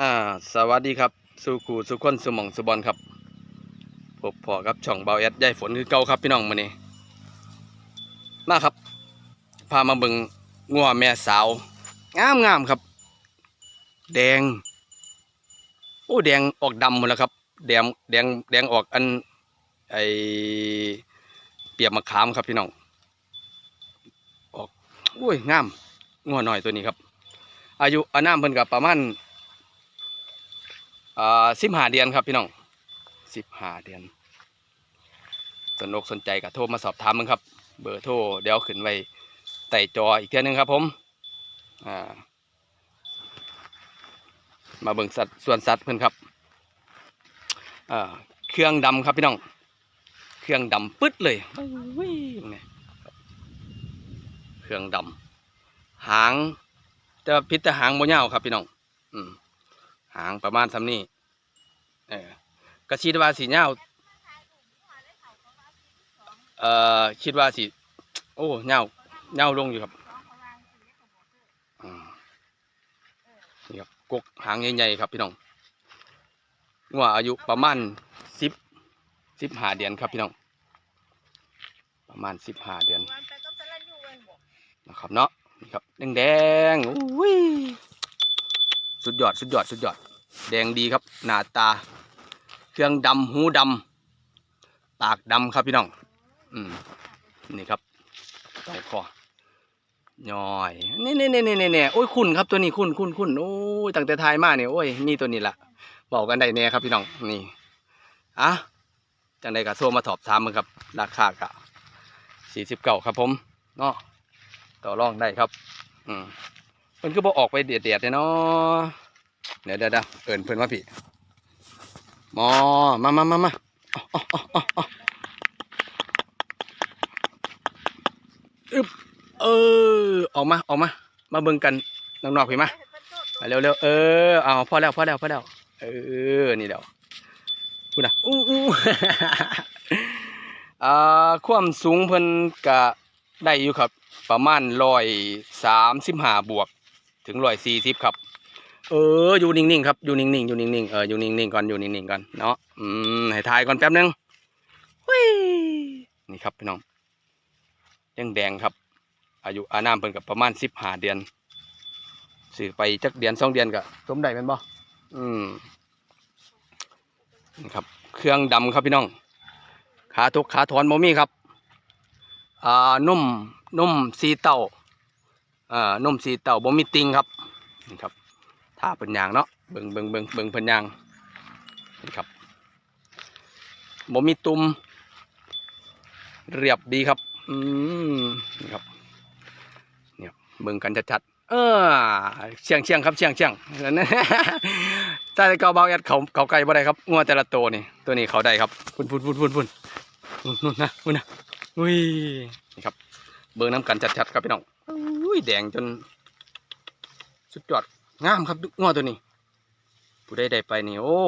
อ่าสวัสดีครับสุขูสุคนสุมองสุบอลครับพบพอกับช่องเบาแอดยายฝนคือเก่าครับพี่น้องมื้อนี้มาครับ พามาเบิ่งงัวแม่สาวงามงามครับ แดงโอ้แดงออกดำหมดแล้วครับ แดงแดงแดงออกอันไอเปียกมะขามครับพี่น้องออกโอ้ยงามงัวหน่อยตัวนี้ครับ อายุอานามเพิ่นกับประมาณ อ่าสิบห้าเดือนครับพี่น้องสิบห้าเดือนสนอกสนใจก็โทรมาสอบถามมึงครับ เบอร์โทรเดี๋ยวขึ้นไว้ใต้จออีกเทียหนึงครับผมอ่ามาเบิ่งสัตว์ส่วนสัตว์เพิ่อนครับอ่าเครื่องดำครับพี่น้อง เครื่องดำปึ๊ดเลยเครื่องดำหางแต่พิษแต่หางโมยาครับพี่น้อง อืม หางประมาณสำนี้เออกระชิดว่าสีเงาเอ่อคิดว่าสีโอ้เงาเงาลงอยู่ครับนี่ครับกกหางใหญ่ๆครับพี่น้องว่าอายุประมาณสิบสิบห้าเดือนครับพี่น้อง ประมาณสิบห้าเดือนนะครับเนาะนี่ครับแดงแดงๆอุ้ยสุดยอดสุดยอดสุดยอด แดงดีครับ หน้าตา เครื่องดำหูดำปากดำครับพี่น้อง อืมนี่ครับใส่คอย่อยนี่นี่นี่นี่นี่นี่โอ้ยคุณครับตัวนี้คุณคุณคุณโอ้ยตั้งแต่ทายมาเนี่ยโอ้ยมีตัวนี้ละบอกกันได้แน่ครับพี่น้องนี่อะจังใดก็โทรมาสอบถามมึงครับ ราคากะสี่สิบเก้าครับผมเนาะต่อรองได้ครับ อืมมันก็บอออกไปเดียดเดียดเลยเนาะ เดี๋ยวเดี๋ยวเดี๋ยวเอินเพื่อนว่าพี่มอมามามามาอึบเออ ออกมา ออกมา มาเบิ่งกันนอกๆพี่มาเร็วเร็วๆเออ เอาพอแล้วพอแล้วพอแล้ว เออ นี่เดี๋ยวพูดนะอู้อู้อ่าความสูงเพิ่นกะได้อยู่ครับ ประมาณร้อยสามสิบห้าบวก ถึงร้อยสี่สิบครับ เอออยู่นิ่งๆครับอยู่นิ่งๆอยู่นิ่งๆเอออยู่นิ่งๆก่อนอยู่นิ่งๆก่อนเนาะอืมให้ทายก่อนแป๊บนึงหุ้ยนี่ครับพี่น้องยังแดงครับ อายุอานามเพิ่นกับประมาณสิบห้าเดือนสื่อไปจักเดือนสองเดือนก็สมได้เป็นบ่อืมนี่ครับ เครื่องดำครับพี่น้อง ขาทุกขาถอนบ่มีครับอ่านุ่มนุ่มสีเต้าอ่านุ่มสีเต้าบ่มีติงครับนี่ครับ ท่าเพิ่นยางเนาะเบิ่งเบิ่งเบิ่งเบิ่งเพิ่นยางนี่ครับบ่มีตุ่มเรียบดีครับ อืมนี่ครับเนี่ยเบิ่งกันชัดๆเออเชียงเชียงครับเชียงเชียงนั่นนะใต้เกาเบาแอดเขาเขาไกลบ่ได้ครับงัวแต่ละตัวนี่ตัวนี้เขาได้ครับพุ่นพุ่นพุ่นพุ่นพุ่นนู่นนะนู่นนะอุ้ยนี่ครับ เบิ่งน้ำกันชัดๆครับพี่น้องอุ้ยแดงจนสุดยอด งามครับงัวตัวนี้ ผู้ใดได้ไปนี่โอ้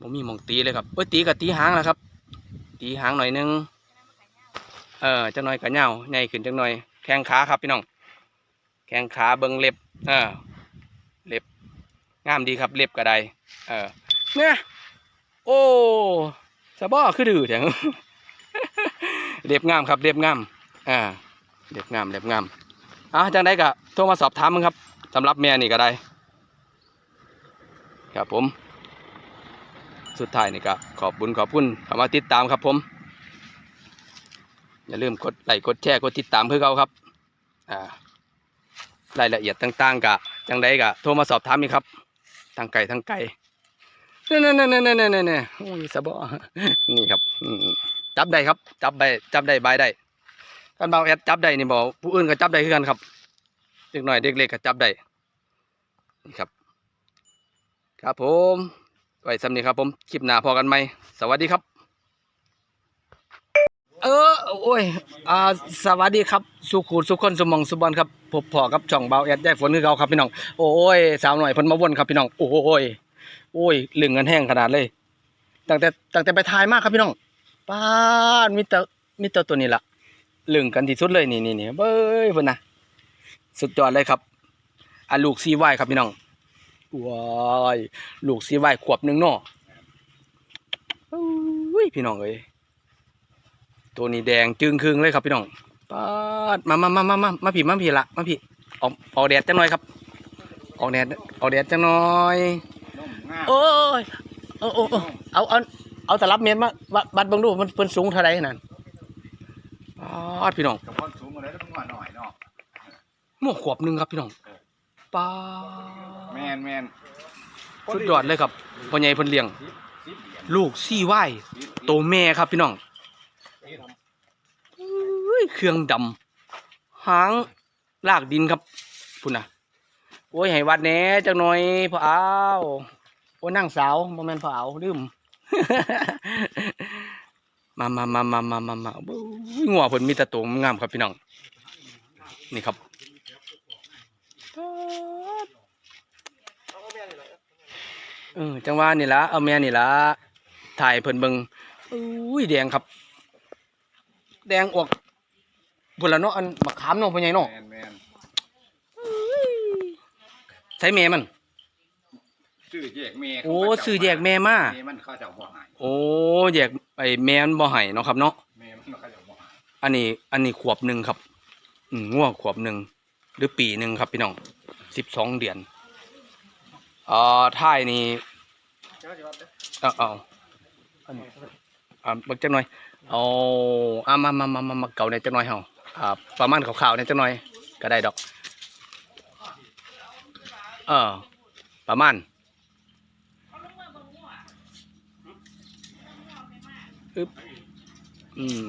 ผมมีมองตีเลยครับเอ้ยตีกับตีหางแล้วครับ ตีหางหน่อยนึง เออจังหน่อยกระเหงาใหญ่ขึ้นจังหน่อย แข้งขาครับพี่น้อง แข้งขาเบิ่งเล็บ เออ เล็บ งามดีครับ เล็บก็ไดเออเนี่ยโอ้สะบ้อคือดื้อแถงเล็บงามครับ เล็บงาม อ่า เล็บงาม เล็บงาม อะจังได้ก็โทรมาสอบถามมึงครับสำหรับแม่นี่ก็ได้ ครับผม สุดท้ายนี่ก็ขอบบุญขอบคุณเข้ามาติดตามครับผม อย่าลืมกดไลค์กดแชร์กดติดตามเพื่อเขาครับ อ่ารายละเอียดต่างๆกะจังใดกะโทรมาสอบถามอีกครับทางไก่ทางไก่นี่นี่นี่นี่นี่นี่นี่โอ้ยสะบอนี่ครับจับได้ครับ จับได้จับได้ใบได้ กันเบาแอดจับได้นี่บอกผู้อื่นก็จับได้คือกันครับเด็กหน่อยเด็กเล็กก็จับได้นี่ครับ ครับผมไว้สำนีครับผมคลิปหน้าพอกันไหมสวัสดีครับ เออโอ้ยอ่าสวัสดีครับ สุขูสุขคนสมองสุบอลครับพบพอกับช่องเบาแอดแยกฝนคือเขาครับพี่น้องโอ้ยสาวหน่อยเพิ่นมาวนครับพี่น้องโอ้ยโอ้ยลึงกันแห้งขนาดเลยตั้งแต่ตั้งแต่ไปทายมากครับพี่น้องป้านมิเตอร์มิเตอร์ตัวนี้ละ ลึงกันที่สุดเลยนี่นี่นี่เบ้ยเพิ่อนนะสุดยอดเลยครับอาลูกซีไวครับพี่น้องว้ายลูกสีไว้ขวบหนึ่งเนาะอุ้ยพี่น้องเอ้ยตัวนี้แดงจึงครึ่งเลยครับพี่น้องปาดมามามามามามาพี่มาพี่ละมาพี่ออกออกแดดจังหน่อยครับ ออกแดดออกแดดจังหน่อยโอ้ยโอ้โอ้เอาเอาเอาตลับเมตรมาวัดวัดบิ่งดูมันเพิ่นสูงเท่าไร่นั่นปาดพี่น้องกระเพาะสูงมาแล้วต้องหน่อยเนาะหมวกขวบหนึ่งครับพี่น้องปาแมนแมนสุดยอดเลยครับพ่อใหญ่เพิ่นเลี้ยงสิบเหรียญลูกซี่ไหวโตแม่ครับพี่น้องอุ้ยเครื่องดำหางลากดินครับพุ่นน่ะโอ้ยให้วัดแหน่จังหน่อยพ่อเอาวโอ้นั่งสาวบ่แม่นพ่อเอาวลืม มามามามามามามาอุ้ยงัวเพิ่นมีแต่ตัวงามครับพี่น้อง นี่ครับเออจังหวะนี่ละเอาแม่นี่ละถ่ายเพิ่นเบิ่งอุ้ยแดงครับ แดงออกพุ่นละเนาะอันบักขามเนาะพ่อใหญ่เนาะแมนแมนใส่แม่มัน ชื่อแยกเมย์โอ้ซื้อแยกแม่มาเมย์มันเขาจะบ่ใหายโอ้แยกไอ้แม่มันบ่ให้เนาะครับเนาะเมย์มันเขาจะบ่ใหายอันนี้ อันนี้ขวบหนึ่งครับ อืมง่วงขวบหนึ่งหรือปีหนึ่งครับพี่น้องสิบสองเดือนเอ่อท้ายนี่เอาเอาอันนี้อ่าบักจักหน่อยเอาอ่ามามามามามาเก่าในอยจักหน่อยเฮาอ่าประมาณขาวๆในอยจักหน่อย ก็ได้ดอก เออประมาณ อึ๊บอืม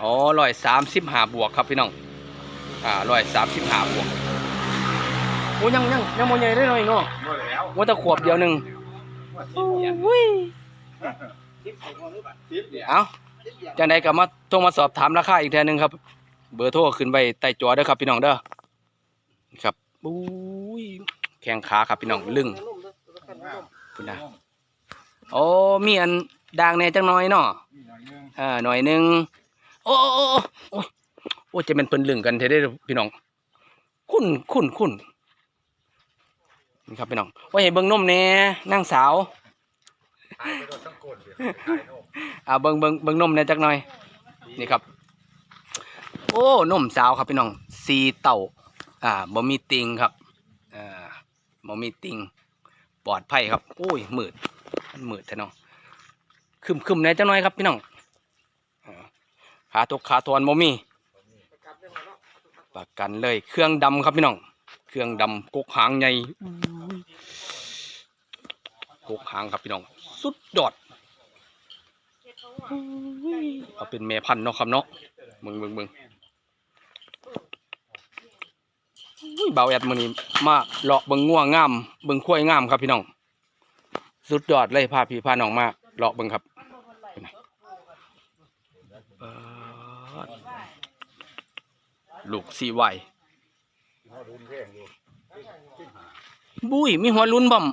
อ๋อร้อยสามสิบห้าบวกครับพี่น้อง อ่าร้อยสามสิบห้าบวกโอ้ยังยังยังโมใหญ่ได้หน่อยเนาะบ่แล้วว่าแตะขวบเดียวหนึ่งว่าสิบเหรียญอุ้ยสิบเหรียญเอาจังใดก็มาโทรมาสอบถามราคาอีกแทนหนึ่งครับ เบอร์โทรขึ้นไปใต้จอเด้อครับพี่น้องเด้อ ครับอุ้ยแข้งขาครับพี่น้องลึงพุ่นนะโอ้มีอัน ด่างแหน่จังน้อยเนาะนี่หน่อยนึงอ่าหน่อยหนึ่งโอ้โอ้โอ้โอ้ยโอ้ยจะเป็นเพิ่นลึงกันเท่ได้อพี่น้อง คุ้นคุ้นคุ้นนี่ครับพี่น้องว่าให้เบิ่งนมแหน่นางสาวตายไปโดนต้องโกนเดี๋ยวตายโน่อ่าเบิ่งเบิ่งเบิ่งนมแหน่จักหน่อย นี่ครับ โอ้นมสาวครับพี่น้องสีเต่าอ่าบ่มีติงครับอ่าบ่มีติงปลอดภัยครับโอ้ยมืดมันมืดแท้เนาะ คึมคึมๆแหนจักหน่อยครับพี่น้องอ่าขาตกขาทวนบ่มีประกันเลย เครื่องดำครับพี่น้อง เครื่องดำกกหางใหญ่กกหางครับพี่น้อง สุดยอดเอาเป็นแม่พันธุ์เนาะครับเนาะเบิ่งเบิ่งเบิ่งเบาแอดมือนี้มาเลาะเบิงง่วงงามเบิ่งข้ยงามครับพี่น้อง สุดยอดเลยพาพี่พาน้องมาเลาะเบิงครับเอิ้น ลูกสีไหวเขาดุนแพงอยู่สิบห้าบุ้ยมีหัวลุ้นบ่อม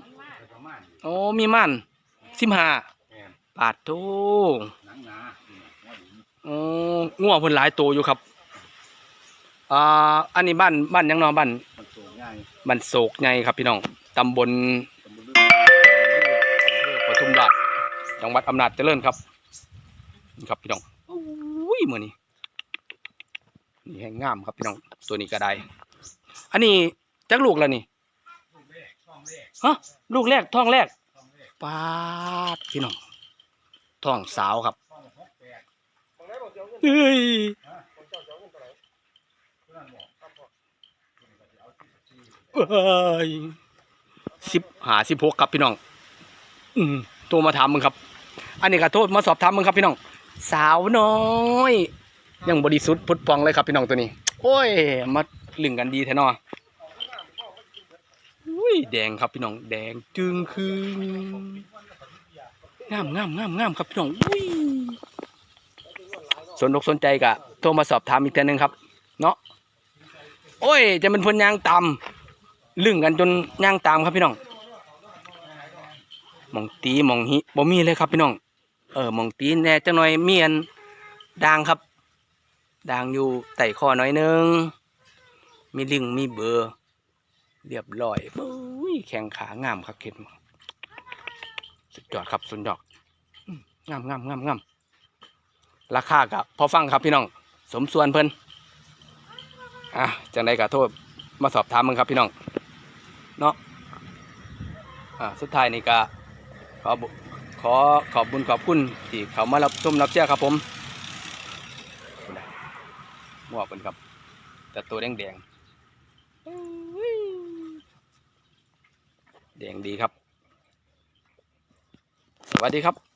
ประมาณนี้โอ้มีมันสิบห้าแม่นปาดโตหนังหนานี่หัวดุนโอ้งัวเพิ่นหลายโตอยู่ครับอ่าอันนี้บ้านบ้านหยังเนอบ้านมันสูงใหญ่บ้านโศกใหญ่ครับพี่น้องตำบลตำบลลึกอำเภอปทุมราชจังหวัดอำนาจเจริญครับนี่ครับพี่น้องอุ้ยมื้อนี้ นี่แห้งงามครับพี่น้องตัวนี้ก็ได้ อันนี้จักลูกแล้วนี่ลูกแรกช่องแรกฮะลูกแรกท้องแรกช่องแรกปาดพี่น้องท้องสาวครับเฮ้ยเอ้ยสิบหาสิบหกครับพี่น้อง อืมโทรมาถามมึงครับ อันนี้ก็โทษมาสอบถามมึงครับพี่น้อง สาวน้อย ยังบริสุทธิ์พุทธพองเลยครับพี่น้องตัวนี้ โอ้ย มาลึงกันดีแท้นออุ้ยแดงครับพี่น้องแดงจึงคืองามงามงามงามครับพี่น้องอุ้ยสนอกสนใจกะโทรมาสอบถามอีกทีนึงครับ เนาะโอ้ย จะเป็นพนยางตามลึงกันจนยางตามครับพี่น้องมองตีมองหิบ่มีเลยครับพี่น้อง เออมองตีแน่จังหน่อยเมียนด่างครับ ด่างอยู่ไต่คอน่อยนึง มีลิงมีเบอร์ เรียบร้อยปุ้ยแข้งขางามครับเข็มสุดยอดครับสุดยอดอืมงามงามงามงามราคากับพอฟังครับพี่น้อง สมส่วนเพิ่นอะจังใดก็โทษมาสอบถามมึงครับพี่น้องเนาะอ่าสุดท้ายนี่ก็ขอขอขอบบุญขอบคุณที่เขามารับชมรับเชียร์ครับผม หมวกเป็นครับ แต่ตัวแดงแดงๆแดงดีครับ สวัสดีครับ